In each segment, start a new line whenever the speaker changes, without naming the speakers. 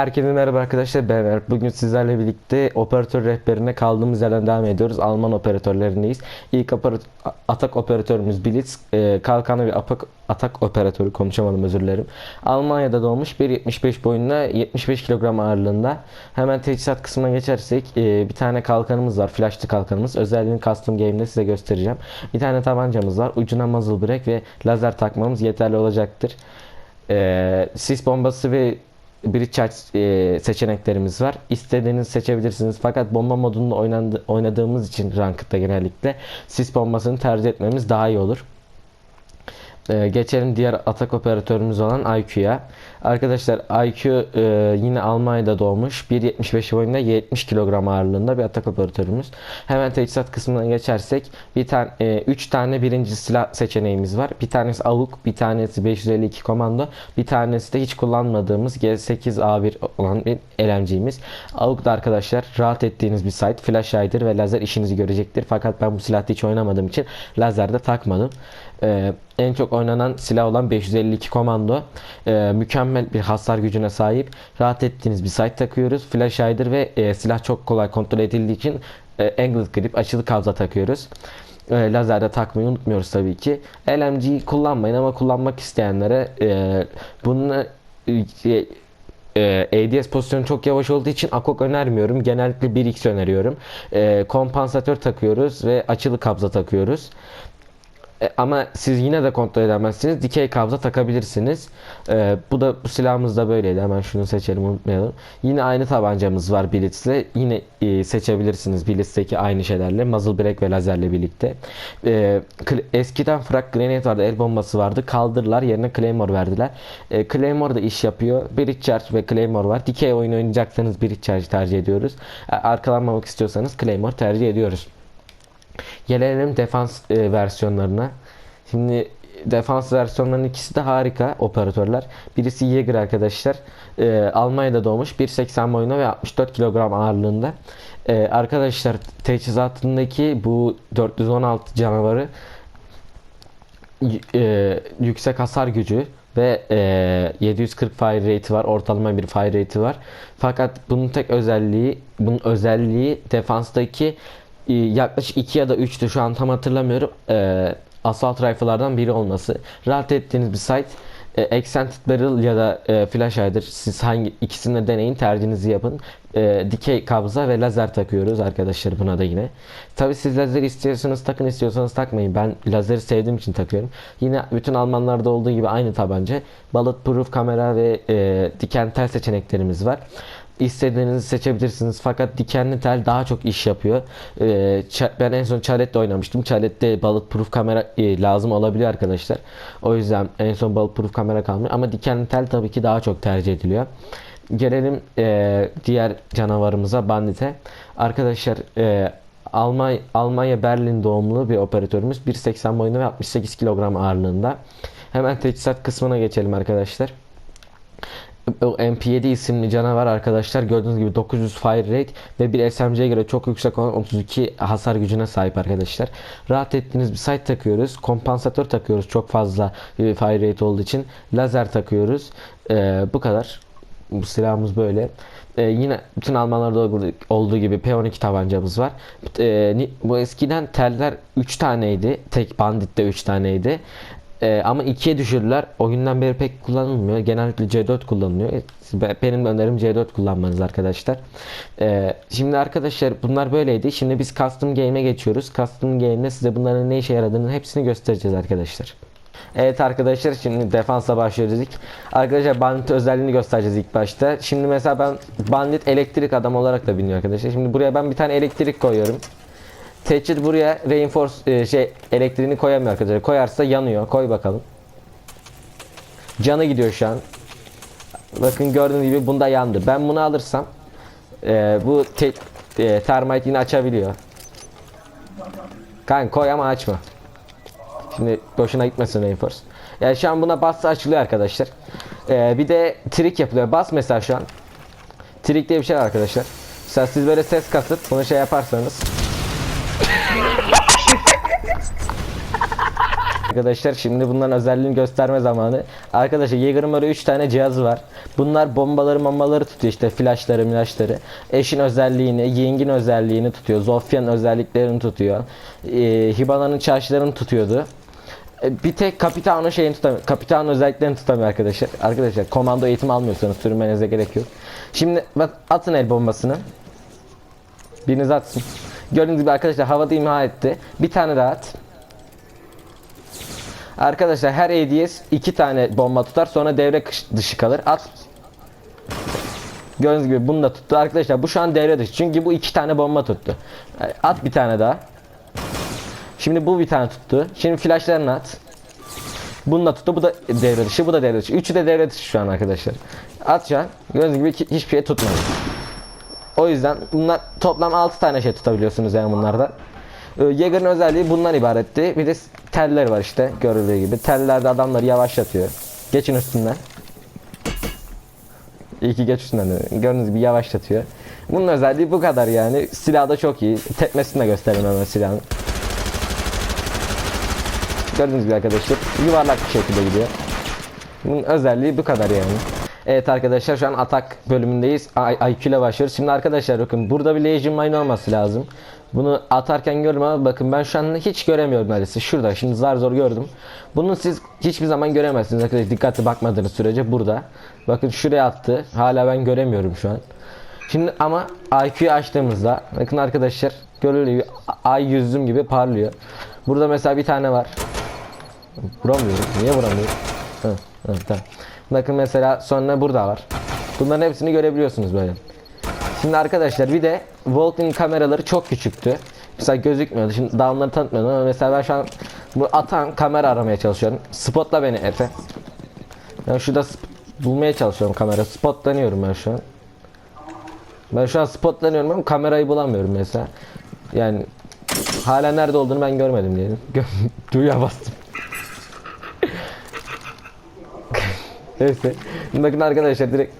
Herkese merhaba arkadaşlar ben Erp. Bugün sizlerle birlikte operatör rehberine kaldığımız yerden devam ediyoruz. Alman operatörlerindeyiz. İlk atak operatörümüz Blitz. E, kalkanı bir atak, atak operatörü konuşamadım özür dilerim. Almanya'da doğmuş 1.75 boyunda 75 kilogram ağırlığında. Hemen teçhizat kısmına geçersek e, bir tane kalkanımız var. Flashlı kalkanımız. Özelliğini custom game'de size göstereceğim. Bir tane tabancamız var. Ucuna muzzle brake ve lazer takmamız yeterli olacaktır. E, sis bombası ve Bridge charge e, seçeneklerimiz var. İstediğiniz seçebilirsiniz. Fakat bomba modunda oynandı, oynadığımız için Ranked'da genellikle sis bombasını tercih etmemiz daha iyi olur. E, geçelim diğer atak operatörümüz olan IQ'ya. Arkadaşlar IQ e, yine Almanya'da doğmuş. 1.75 boyunda 70 kilogram ağırlığında bir atak operatörümüz. Hemen teçhizat kısmına geçersek bir tane 3 tane birinci silah seçeneğimiz var. Bir tanesi AUK, bir tanesi 552 komando, bir tanesi de hiç kullanmadığımız G8A1 olan bir LMG'miz. AUK da arkadaşlar rahat ettiğiniz bir site. Flash hider ve lazer işinizi görecektir. Fakat ben bu silahta hiç oynamadığım için lazer de takmadım. Ee, en çok oynanan silah olan 552 komando. Ee, mükemmel bir hasar gücüne sahip. Rahat ettiğiniz bir sight takıyoruz. Flash hider ve e, silah çok kolay kontrol edildiği için e, angled grip açılı kabza takıyoruz. E, lazer de takmayı unutmuyoruz tabii ki. LMG kullanmayın ama kullanmak isteyenlere e, bunu e, e, ADS pozisyonu çok yavaş olduğu için AKOK önermiyorum. Genellikle 1x öneriyorum. E, kompansatör takıyoruz ve açılı kabza takıyoruz. E, ama siz yine de kontrol edemezsiniz. Dikey kabza takabilirsiniz. E, bu da bu silahımız da böyleydi. Hemen şunu seçelim unutmayalım. Yine aynı tabancamız var Blitz'le. Yine e, seçebilirsiniz Blitz'teki aynı şeylerle. Muzzle brake ve lazerle birlikte. E, eskiden frag grenade vardı. El bombası vardı. Kaldırdılar. Yerine Claymore verdiler. E, Claymore da iş yapıyor. Bridge Charge ve Claymore var. Dikey oyun oynayacaksanız Bridge Charge tercih ediyoruz. E, arkalanmamak istiyorsanız Claymore tercih ediyoruz. Gelelim defans e, versiyonlarına. Şimdi defans versiyonlarının ikisi de harika operatörler. Birisi Jaeger arkadaşlar. E, Almanya'da doğmuş. 1.80 boyunda ve 64 kilogram ağırlığında. E, arkadaşlar teçhizatındaki bu 416 canavarı e, yüksek hasar gücü ve e, 740 fire rate'i var. Ortalama bir fire rate'i var. Fakat bunun tek özelliği, bunun özelliği defanstaki yaklaşık 2 ya da 3'tü şu an tam hatırlamıyorum. E, assault rifle'lardan biri olması. Rahat ettiğiniz bir site. E, Accented Barrel ya da e, Flash Hider siz hangi ikisini de deneyin tercihinizi yapın. E, dikey kabza ve lazer takıyoruz arkadaşlar buna da yine. Tabi siz lazer istiyorsanız takın istiyorsanız takmayın. Ben lazeri sevdiğim için takıyorum. Yine bütün Almanlarda olduğu gibi aynı tabanca. Bulletproof kamera ve e, diken tel seçeneklerimiz var. İstediğinizi seçebilirsiniz fakat dikenli tel daha çok iş yapıyor. Ee, ben en son Chalet'te oynamıştım. Chalet'te bulletproof kamera e, lazım olabiliyor arkadaşlar. O yüzden en son bulletproof kamera kalmıyor. Ama dikenli tel tabii ki daha çok tercih ediliyor. Gelelim e, diğer canavarımıza Bandit'e. Arkadaşlar e, Almanya, Almanya Berlin doğumlu bir operatörümüz. 1.80 boyunda ve 68 kilogram ağırlığında. Hemen teçhizat kısmına geçelim arkadaşlar. O MP7 isimli canavar arkadaşlar gördüğünüz gibi 900 fire rate ve bir SMG'ye göre çok yüksek olan 32 hasar gücüne sahip arkadaşlar. Rahat ettiğiniz bir sight takıyoruz. Kompansatör takıyoruz çok fazla e, fire rate olduğu için. Lazer takıyoruz. Ee, bu kadar. Bu silahımız böyle. Ee, yine bütün Almanlarda olduğu- gibi P12 tabancamız var. Ee, bu eskiden teller 3 taneydi. Tek banditte 3 taneydi. Ee, ama ikiye düşürdüler. O günden beri pek kullanılmıyor. Genellikle C4 kullanılıyor. Be- Benim önerim C4 kullanmanız arkadaşlar. Ee, şimdi arkadaşlar bunlar böyleydi. Şimdi biz custom game'e geçiyoruz. Custom game'de size bunların ne işe yaradığını hepsini göstereceğiz arkadaşlar. Evet arkadaşlar şimdi defansa başlıyoruz ilk. Arkadaşlar bandit özelliğini göstereceğiz ilk başta. Şimdi mesela ben bandit elektrik adam olarak da biliniyor arkadaşlar. Şimdi buraya ben bir tane elektrik koyuyorum. Thatcher buraya reinforce e, şey elektriğini koyamıyor arkadaşlar. Koyarsa yanıyor. Koy bakalım. Canı gidiyor şu an. Bakın gördüğünüz gibi bunda yandı. Ben bunu alırsam e, bu te, e, termite yine açabiliyor. Kanka koy ama açma. Şimdi boşuna gitmesin reinforce. Yani şu an buna bassa açılıyor arkadaşlar. E, bir de trik yapılıyor. Bas mesela şu an. Trik diye bir şey var arkadaşlar. Mesela siz böyle ses kasıp bunu şey yaparsanız Arkadaşlar şimdi bunların özelliğini gösterme zamanı. Arkadaşlar böyle 3 tane cihazı var. Bunlar bombaları bombaları tutuyor işte flashları milashları. Eşin özelliğini, Ying'in özelliğini tutuyor. Zofya'nın özelliklerini tutuyor. Ee, Hibana'nın çarşılarını tutuyordu. Ee, Bir tek Capitano'nun şeyini tutamıyor. Capitano'nun özelliklerini tutamıyor arkadaşlar. Arkadaşlar komando eğitimi almıyorsanız sürmenize gerek yok. Şimdi bak atın el bombasını. Biriniz atsın. Gördüğünüz gibi arkadaşlar havada imha etti. Bir tane daha at. Arkadaşlar her ADS iki tane bomba tutar sonra devre dışı kalır. At. Gördüğünüz gibi bunu da tuttu. Arkadaşlar bu şu an devre dışı. Çünkü bu iki tane bomba tuttu. At bir tane daha. Şimdi bu bir tane tuttu. Şimdi flashlarını at. Bunu da tuttu. Bu da devre dışı. Bu da devre dışı. Üçü de devre dışı şu an arkadaşlar. At şu an. Gördüğünüz gibi hiçbir şey tutmadı. O yüzden bunlar toplam 6 tane şey tutabiliyorsunuz yani bunlarda. Jaeger'ın özelliği bundan ibaretti. Bir de teller var işte görüldüğü gibi. Teller de adamları yavaşlatıyor. Geçin üstünden. İyi ki geç üstünden. de. Gördüğünüz gibi yavaşlatıyor. Bunun özelliği bu kadar yani. Silah da çok iyi. Tepmesini de gösterelim hemen silahın. Gördüğünüz gibi arkadaşlar yuvarlak bir şekilde gidiyor. Bunun özelliği bu kadar yani. Evet arkadaşlar şu an atak bölümündeyiz. IQ ile başlıyoruz. Şimdi arkadaşlar bakın burada bir Legion Mine olması lazım. Bunu atarken gördüm ama bakın ben şu an hiç göremiyorum neredeyse. Şurada şimdi zar zor gördüm. Bunu siz hiçbir zaman göremezsiniz arkadaşlar. Dikkatli bakmadığınız sürece burada. Bakın şuraya attı. Hala ben göremiyorum şu an. Şimdi ama IQ'yu açtığımızda bakın arkadaşlar gibi ay yüzüm gibi parlıyor. Burada mesela bir tane var. Vuramıyorum. Niye vuramıyorum? Hı, hı, tamam. Bakın mesela sonra burada var. Bunların hepsini görebiliyorsunuz böyle. Şimdi arkadaşlar bir de Vulcan kameraları çok küçüktü. Mesela gözükmüyordu. Şimdi daha onları tanıtmıyordum ama mesela ben şu an bu atan kamera aramaya çalışıyorum. Spotla beni Efe. Ben şurada bulmaya çalışıyorum kamera. Spotlanıyorum ben şu an. Ben şu an spotlanıyorum ama kamerayı bulamıyorum mesela. Yani hala nerede olduğunu ben görmedim diyelim. Duya bastım. Neyse. Bakın arkadaşlar direkt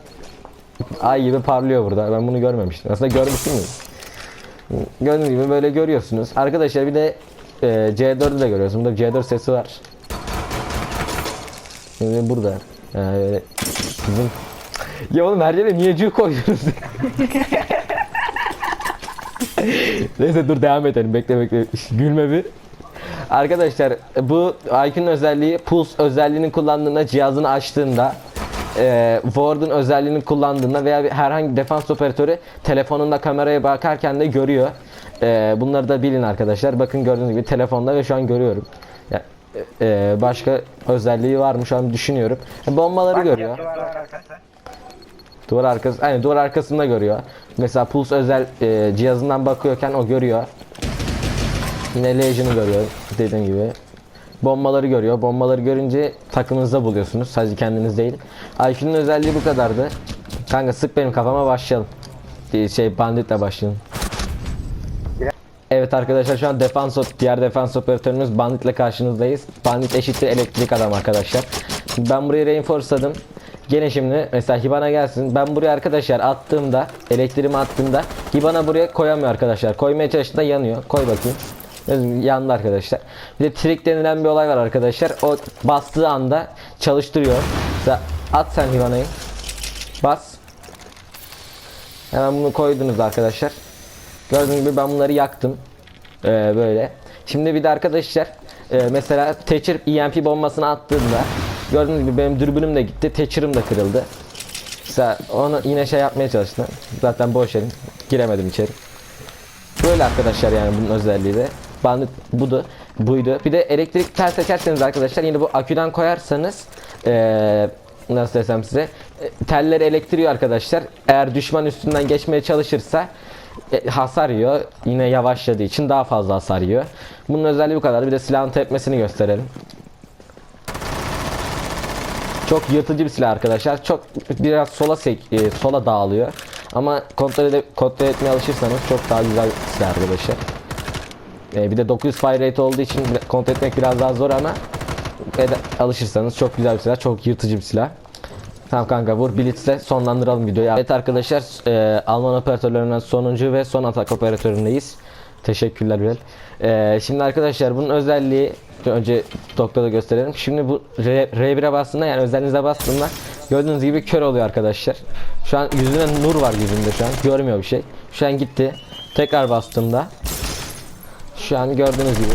ay gibi parlıyor burada. Ben bunu görmemiştim. Aslında görmüştüm mü? Gördüğünüz gibi böyle görüyorsunuz. Arkadaşlar bir de e, C4'ü de görüyorsunuz. Burada C4 sesi var. Şimdi burada. Yani böyle bizim... Ya oğlum her yere niye cü koydunuz? Neyse dur devam edelim. Bekle bekle. Gülme bir. Arkadaşlar bu IQ'nun özelliği Pulse özelliğini kullandığında cihazını açtığında e, Ward'un özelliğini kullandığında veya bir herhangi defans operatörü telefonunda kameraya bakarken de görüyor. E, bunları da bilin arkadaşlar. Bakın gördüğünüz gibi telefonda ve şu an görüyorum. Ya, e, başka özelliği var mı şu an düşünüyorum. E, bombaları görüyor. Duvar arkası, yani duvar arkasında görüyor. Mesela Pulse özel e, cihazından bakıyorken o görüyor. Yine Legion'ı görüyor dediğim gibi. Bombaları görüyor. Bombaları görünce takımınızda buluyorsunuz. Sadece kendiniz değil. IQ'nun özelliği bu kadardı. Kanka sık benim kafama başlayalım. Ee, Şey banditle başlayalım. Evet arkadaşlar şu an defans diğer defans operatörümüz Bandit'le karşınızdayız. Bandit eşittir elektrik adam arkadaşlar. Ben buraya reinforce'ladım. Gene şimdi mesela Hibana gelsin. Ben buraya arkadaşlar attığımda, elektriğimi attığımda Hibana buraya koyamıyor arkadaşlar. Koymaya çalıştığında yanıyor. Koy bakayım. Yandı arkadaşlar. Bir de trick denilen bir olay var arkadaşlar. O bastığı anda çalıştırıyor. Mesela at sen Hibana'yı. Bas. Hemen bunu koydunuz arkadaşlar. Gördüğünüz gibi ben bunları yaktım. Ee, böyle. Şimdi bir de arkadaşlar e, mesela Thatcher EMP bombasını attığında gördüğünüz gibi benim dürbünüm de gitti. Thatcher'ım da kırıldı. Mesela onu yine şey yapmaya çalıştım. Zaten boş yerim. Giremedim içeri. Böyle arkadaşlar yani bunun özelliği de. Bandit budu, buydu. Bir de elektrik tel seçerseniz arkadaşlar yine bu aküden koyarsanız eee nasıl desem size e, telleri elektriği arkadaşlar. Eğer düşman üstünden geçmeye çalışırsa e, hasar yiyor. Yine yavaşladığı için daha fazla hasar yiyor. Bunun özelliği bu kadar. Bir de silahın tepmesini gösterelim. Çok yırtıcı bir silah arkadaşlar. Çok biraz sola sek, e, sola dağılıyor. Ama kontrol, ede, kontrol etmeye alışırsanız çok daha güzel bir silah arkadaşlar. E, bir de 900 fire rate olduğu için kontrol etmek biraz daha zor ama ede- alışırsanız çok güzel bir silah. Çok yırtıcı bir silah. Tamam kanka vur Blitz'le sonlandıralım videoyu. Evet arkadaşlar e, Alman operatörlerinden sonuncu ve son atak operatöründeyiz. Teşekkürler Bilal. Ee, şimdi arkadaşlar bunun özelliği önce doktora gösterelim. Şimdi bu R- R1'e bastığında yani özelliğinize bastığında gördüğünüz gibi kör oluyor arkadaşlar. Şu an yüzüne nur var yüzünde şu an. Görmüyor bir şey. Şu an gitti. Tekrar bastığımda şu an gördüğünüz gibi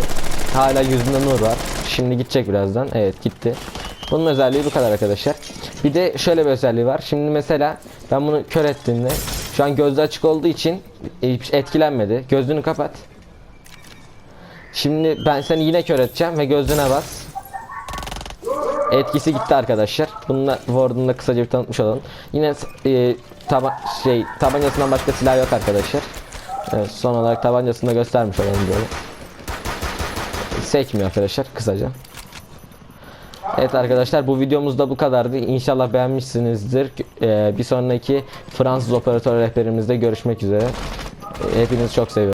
hala yüzünde nur var. Şimdi gidecek birazdan. Evet gitti. Bunun özelliği bu kadar arkadaşlar. Bir de şöyle bir özelliği var. Şimdi mesela ben bunu kör ettiğimde şu an gözü açık olduğu için hiç etkilenmedi. Gözünü kapat. Şimdi ben seni yine kör edeceğim ve gözüne bas. Etkisi gitti arkadaşlar. Bununla Warden'da kısaca bir tanıtmış olalım. Yine e, taba şey tabancasından başka silah yok arkadaşlar. Evet, son olarak tabancasını da göstermiş olalım böyle. Sekmiyor arkadaşlar kısaca. Evet arkadaşlar bu videomuz da bu kadardı. İnşallah beğenmişsinizdir. Ee, bir sonraki Fransız operatör rehberimizde görüşmek üzere. Hepinizi çok seviyorum.